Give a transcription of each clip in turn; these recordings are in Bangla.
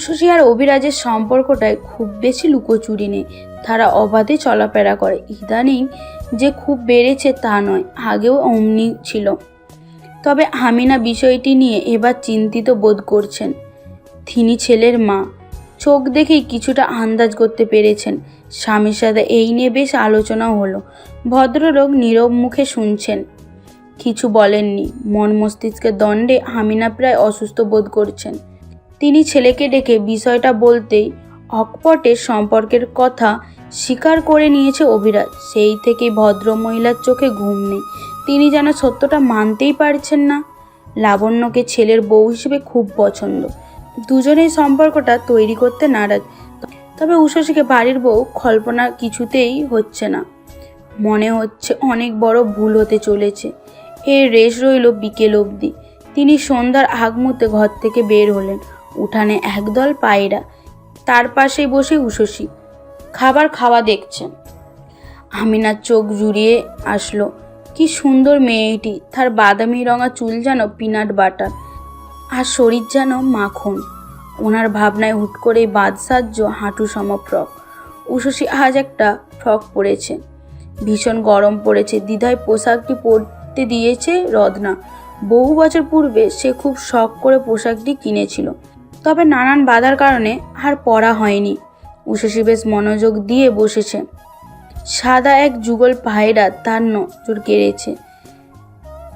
উষসী আর অভিরাজের সম্পর্কটায় খুব বেশি লুকোচুরি নেই। তারা অবাধে চলাফেরা করে। ইদানিং যে খুব বেড়েছে তা নয়, আগেও অমনি ছিল। তবে হামিনা বিষয়টি নিয়ে এবার চিন্তিত বোধ করছেন। তিনি ছেলের মা। চোখ দেখেই কিছুটা আন্দাজ করতে পেরেছেন। স্বামীর সাথে এই নিয়ে বেশ আলোচনাও হলো। ভদ্রলোক নীরব মুখে শুনছেন। কিছু বলেননি। মন মস্তিষ্কের দণ্ডে হামিনা প্রায় অসুস্থ বোধ করছেন। তিনি ছেলেকে ডেকে বিষয়টা বলতেই অকপটের সম্পর্কের কথা স্বীকার করে নিয়েছে অভিরাজ। সেই থেকেই ভদ্র মহিলার চোখে ঘুম নেই। তিনি যেন সত্যটা মানতেই পারছেন না। লাবণ্যকে ছেলের বউ হিসেবে খুব পছন্দ। দুজনেই সম্পর্কটা তৈরি করতে নারাজ। তবে উষসীকে বাড়ির বউ কল্পনা কিছুতেই হচ্ছে না। মনে হচ্ছে অনেক বড় ভুল হতে চলেছে। এর রেশ রইল বিকেল অবধি। তিনি সন্ধ্যার আগমুহূর্তে ঘর থেকে বের হলেন। উঠানে একদল পায়রা। তার পাশে বসে উষসী খাবার খাওয়া দেখছেন আমিনার চোখ জুড়িয়ে আসলো। কি সুন্দর মেয়েটি। তার বাদামি রঙা চুল যেন পিনাট বাটার। আর শরীর যেন মাখন। ওনার ভাবনায় হুট করে বাদসাহ্য হাঁটু সম ফ্রক উষসী আজ একটা ফ্রক পরেছে। ভীষণ গরম পড়েছে। দ্বিধায় পোশাকটি পরতে দিয়েছে রদনা। বহু বছর পূর্বে সে খুব শখ করে পোশাকটি কিনেছিল। তবে নানান বাধার কারণে আর পড়া হয়নি। উষসী বেশ মনোযোগ দিয়ে বসেছে। সাদা এক যুগল পায়রা তার নজর কেড়েছে।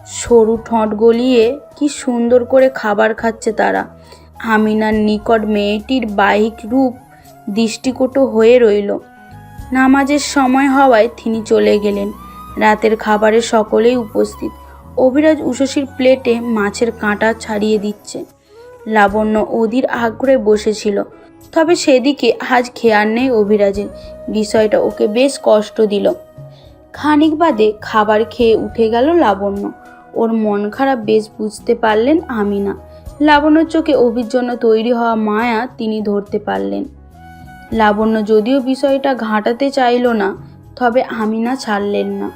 সরু ঠোঁট গলিয়ে কি সুন্দর করে খাবার খাচ্ছে তারা। আমিনার নিকট মেয়েটির বাহিক রূপ দৃষ্টিকটু হয়ে রইল। নামাজের সময় হওয়ায় তিনি চলে গেলেন। রাতের খাবারে সকলেই উপস্থিত। অভিরাজ উষসীর প্লেটে মাছের কাঁটা ছাড়িয়ে দিচ্ছে। লাবণ্য অধীর আগ্রহে বসেছিল। তবে সেদিকে আজ খেয়াল নেই অভিরাজের। বিষয়টা ওকে বেশ কষ্ট দিল। খানিক বাদে খাবার খেয়ে উঠে গেল লাবণ্য। ওর মন খারাপ বেশ বুঝতে পারলেন আমিনা। লাবণ্যর চোখে অভির জন্য তৈরি হওয়া মায়া তিনি ধরতে পারলেন। লাবণ্য যদিও বিষয়টা ঘাঁটাতে চাইল না, তবে আমিনা ছাড়লেন না।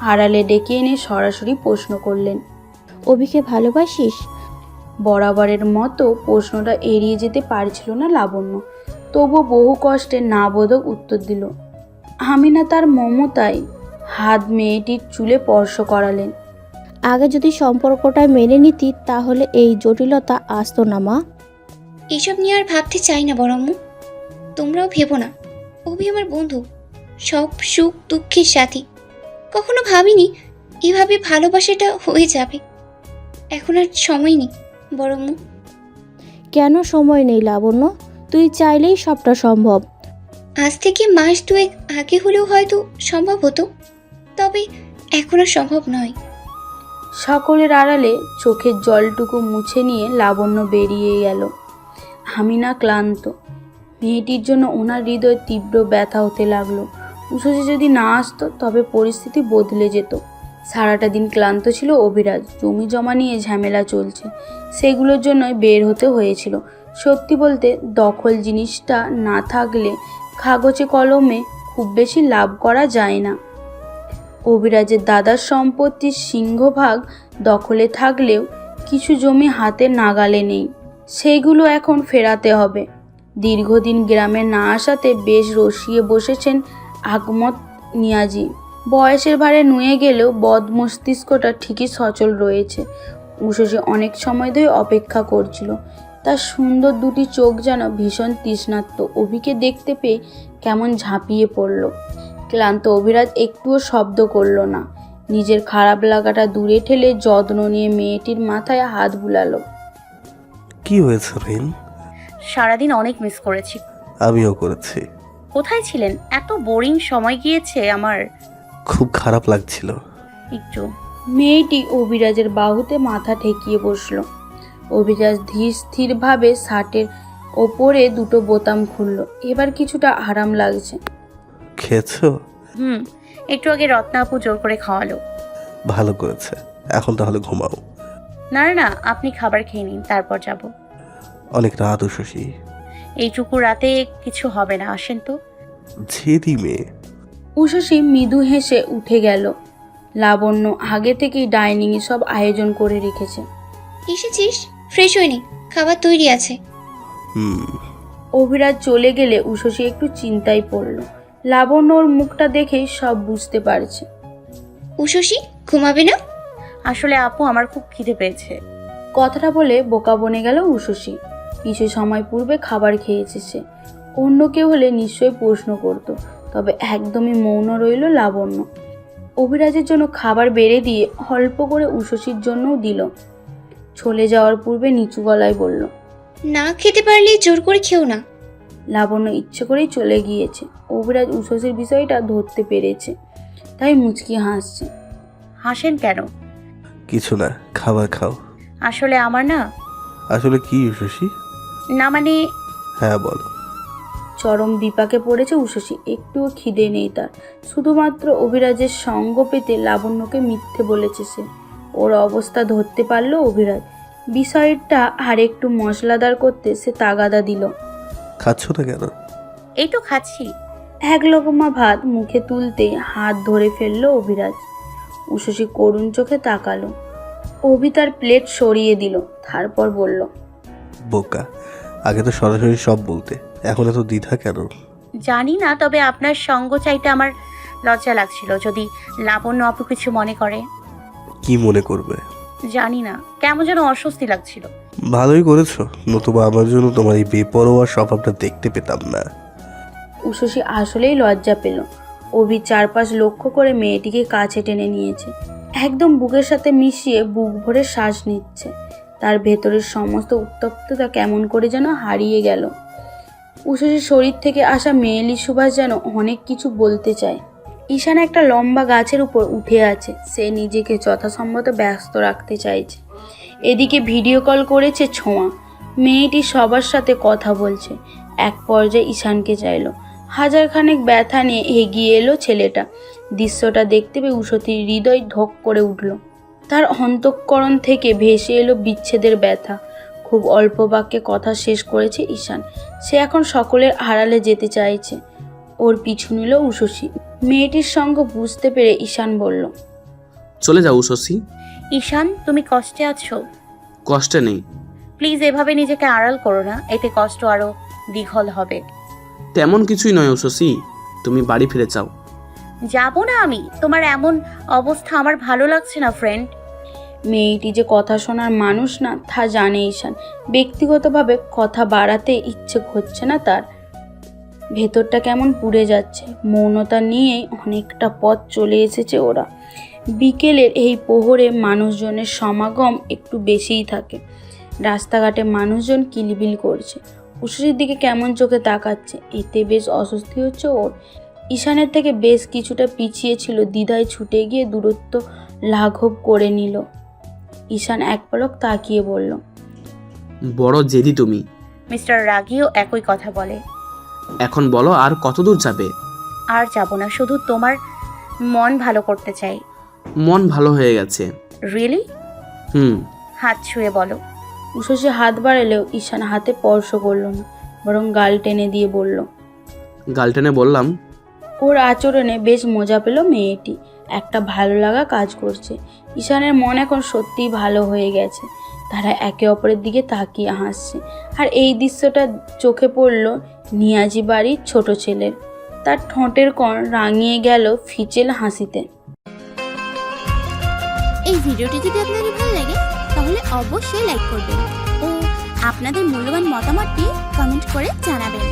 আড়ালে ডেকে এনে সরাসরি প্রশ্ন করলেন, অভিকে ভালোবাসিস? বরাবরের মতো প্রশ্নটা এড়িয়ে যেতে পারছিল না লাবণ্য। তবু বহু কষ্টে না বোধক উত্তর দিল আমিনা তার মমতায় হাত মেয়েটির চুলে স্পর্শ করালেন। আগে যদি সম্পর্কটা মেনে নিতি তাহলে এই জটিলতা আসতো না মা। এসব নিয়ে আর ভাবতে চাই না বরম্মু তোমরাও ভেবো না। অভি আমার বন্ধু সব সুখ দুঃখের সাথী। কখনো ভাবিনি এভাবে ভালোবাসাটা হয়ে যাবে। এখন আর সময় নেই। বরম্মু কেন সময় নেই লাবণ্য? তুই চাইলেই সবটা সম্ভব। আজ থেকে মাস দুয়েক আগে হলেও হয়তো সম্ভব হতো তবে এখন আর সম্ভব নয়। সকলের আড়ালে চোখের জলটুকু মুছে নিয়ে লাবণ্য বেরিয়ে গেল। হামিনা ক্লান্ত। মেয়েটির জন্য ওনার হৃদয় তীব্র ব্যথা হতে লাগল। উষসী যদি না আসতো তবে পরিস্থিতি বদলে যেত। সারাটা দিন ক্লান্ত ছিল অভিরাজ। জমি জমা নিয়ে ঝামেলা চলছে। সেগুলোর জন্যই বের হতে হয়েছিল। সত্যি বলতে, দখল জিনিসটা না থাকলে কাগজে কলমে খুব বেশি লাভ করা যায় না। অভিরাজের দাদার সম্পত্তির সিংহভাগ দখলে থাকলেও কিছু জমি হাতে নাগালে নেই। সেইগুলো এখন ফেরাতে হবে। দীর্ঘদিন গ্রামে না আসাতে বেশ রসিয়ে বসেছেন আগমত নিয়াজি। বয়সের ভারে নুয়ে গেলেও বদ মস্তিষ্কটা ঠিকই সচল রয়েছে। উষসী অনেক সময় ধরে অপেক্ষা করছিল। তার সুন্দর দুটি চোখ যেন ভীষণ তৃষ্ণার্ত। অভিকে দেখতে পেয়ে কেমন ঝাঁপিয়ে পড়ল। ক্লান্ত অভিরাজ একটুও শব্দ করল না। নিজের খারাপ লাগাটা দূরে ঠেলে যত্ন নিয়ে মেয়েটির মাথায় হাত বুলালো। কি হয়েছে রিন? সারাদিন অনেক মিস করেছি। আমিও করেছি। কোথায় ছিলেন? এত বোরিং সময় গিয়েছে আমার। খুব খারাপ লাগছিল। একটু। মেয়েটি অভিরাজের বাহুতে মাথা ঠেকিয়ে বসল। অভিরাজ ধীর স্থিরভাবে শার্টের ওপরে দুটো বোতাম খুললো। এবার কিছুটা আরাম লাগছে। খেয়েছো? হুম একটু আগে রত্না আপু জোর করে খাওয়ালো। ভালো করেছে। এখন তাহলে ঘুমাও। না না, না আপনি খাবার খেয়ে নিন তারপর যাব। অনেক রাত ও শশী। এইটুকু রাতে কিছু হবে না আসেন তো। ঝেদি মেয়ে। উষসী মৃদু হেসে উঠে গেল। লাবণ্য আগে থেকেই ডাইনিংয়ে সব আয়োজন করে রেখেছে। এসেছিস? ফ্রেশ হয়নি খাবার তৈরি আছে। হুম। অভিরাজ চলে গেলে উষসী একটু চিন্তায় পড়ল। লাবণ্যর মুখটা দেখেই সব বুঝতে পারছে। উশসী ঘুমাবে না? আসলে আপু আমার খুব খিদে পেয়েছে। কথাটা বলে বোকা বনে গেল উষসী কিছু সময় পূর্বে খাবার খেয়েছে সে। অন্য কেউ হলে নিশ্চয়ই প্রশ্ন করত তবে একদমই মৌন রইল লাবণ্য। অভিরাজের জন্য খাবার বেড়ে দিয়ে অল্প করে উষসীর জন্যও দিল। চলে যাওয়ার পূর্বে নিচু গলায় বলল না খেতে পারলে জোর করে খেও না। লাবণ্য ইচ্ছে করেই চলে গিয়েছে। অভিরাজ উষসীর বিষয়টা ধরতে পেরেছে তাই মুচকি হাসছে। হাসেন কেন? কিছু না খাবার খাও। আসলে আমার না আসলে কি শশী না মানে হ্যাঁ বলো। চরম বিপাকে পড়েছে উষসী। একটুও খিদে নেই তার। শুধুমাত্র অভিরাজের সঙ্গ পেতে লাবণ্যকে মিথ্যে বলেছে সে। ওর অবস্থা ধরতে পারল অভিরাজ। বিষয়টা আর একটু মশলাদার করতে সে তাগাদা দিল। খাচ্ছ না কেন? এই তো খাচ্ছি। এক লোকমা ভাত মুখে তুলতেই হাত ধরে ফেলল অভিরাজ। উষসী করুণ চোখে তাকালো। অভি তার প্লেট সরিয়ে দিল তারপর বলল বোকা আগে তো সরাসরি সব বলতে। এখন এত দ্বিধা কেন? জানি না তবে আপনার সঙ্গ চাইতে আমার লজ্জা লাগছিল যদি লাবণ্য আপু কিছু মনে করে। কি মনে করবে? জানি না কেমন যেন অস্বস্তি লাগছিল। ভালোই করেছ নতুবা আমার জন্য তোমার এই বেপরোয়া স্বভাবটা দেখতে পেতাম না। উষসী আসলেই লজ্জা পেল। অভি চারপাশ লক্ষ্য করে মেয়েটিকে কাছে টেনে নিয়েছে। একদম বুকের সাথে মিশিয়ে বুক ভরে শ্বাস নিচ্ছে। তার ভেতরের সমস্ত উত্তপ্ততা কেমন করে যেন হারিয়ে গেল। উষসীর শরীর থেকে আসা মেয়েলি সুভাষ যেন অনেক কিছু বলতে চায়। ঈশান একটা লম্বা গাছের উপর উঠে আছে। সে নিজেকে যথাসম্মত ব্যস্ত রাখতে চাইছে। এদিকে ভিডিও কল করেছে ছোঁয়া। মেয়েটি সবার সাথে কথা বলছে। এক পর্যায়ে ঈশানকে চাইলো। হাজার খানেক ব্যথা নিয়ে এগিয়ে এলো ছেলেটা। দৃশ্যটা দেখতে পেয়ে উষতির হৃদয় ধক করে উঠল। তার অন্তঃকরণ থেকে ভেসে এলো বিচ্ছেদের ব্যথা। খুব অল্প বাক্যে কথা শেষ করেছে ঈশান। সে এখন সকলের আড়ালে যেতে চাইছে। ওর পিছু নিল উষসী মেয়েটির সঙ্গ বুঝতে পেরে ঈশান বলল চলে যাও শশী ঈশান তুমি কষ্টে আছো? কষ্টে নেই। প্লিজ এভাবে নিজেকে আড়াল করো না এতে কষ্ট আরও দীঘল হবে। তেমন কিছুই নয় শশী তুমি বাড়ি ফিরে যাও। যাব না আমি। তোমার এমন অবস্থা আমার ভালো লাগছে না ফ্রেন্ড মেয়েটি যে কথা শোনার মানুষ না, তা জানে ঈশান। ব্যক্তিগতভাবে কথা বাড়াতে ইচ্ছে হচ্ছে না তার। ভেতরটা কেমন পুড়ে যাচ্ছে। মৌনতা নিয়েই অনেকটা পথ চলে এসেছে ওরা। বিকেলের এই প্রহরে মানুষজনের সমাগম একটু বেশিই থাকে। রাস্তাঘাটে মানুষজন কিলবিল করছে। উষসীর দিকে কেমন চোখে তাকাচ্ছে, এতে বেশ অস্বস্তি হচ্ছে ওর। ঈশানের থেকে বেশ কিছুটা পিছিয়ে ছিল, দ্বিধায় ছুটে গিয়ে দূরত্ব লাঘব করে নিল। ঈশান এক পলক তাকিয়ে বলল বড় জেদি তুমি। মিস্টার রাগিও একই কথা বলে। এখন বলো আর কত দূর যাবে? আর যাব না শুধু তোমার মন ভালো করতে চাই। মন ভালো হয়ে গেছে। রিয়েলি হুম। হাত ছুঁয়ে বলো। উষসী হাত বাড়ালেও ঈশান হাতে স্পর্শ করল না বরং গাল টেনে দিয়ে বলল গাল টেনে বললাম ওর আচরণে বেশ মজা পেল মেয়েটি। একটা ভালো লাগা কাজ করছে। ঈশানের মন এখন সত্যিই ভালো হয়ে গেছে। তারা একে অপরের দিকে তাকিয়ে হাসছে। আর এই দৃশ্যটা চোখে পড়ল নিয়াজি বাড়ির ছোট ছেলের। তার ঠোঁটের কণ রাঙিয়ে গেল ফিচেল হাসিতে। এই ভিডিওটি যদি আপনাদের ভালো লাগে, তাহলে অবশ্যই লাইক করবেন ও আপনাদের মূল্যবান মতামতটি কমেন্ট করে জানাবেন।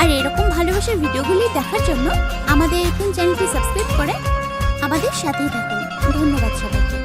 আর এরকম ভালোবাসার ভিডিওগুলি দেখার জন্য আমাদের এখন চ্যানেলটি সাবস্ক্রাইব করে আমাদের সাথেই থাকুন। ধন্যবাদ সবাইকে।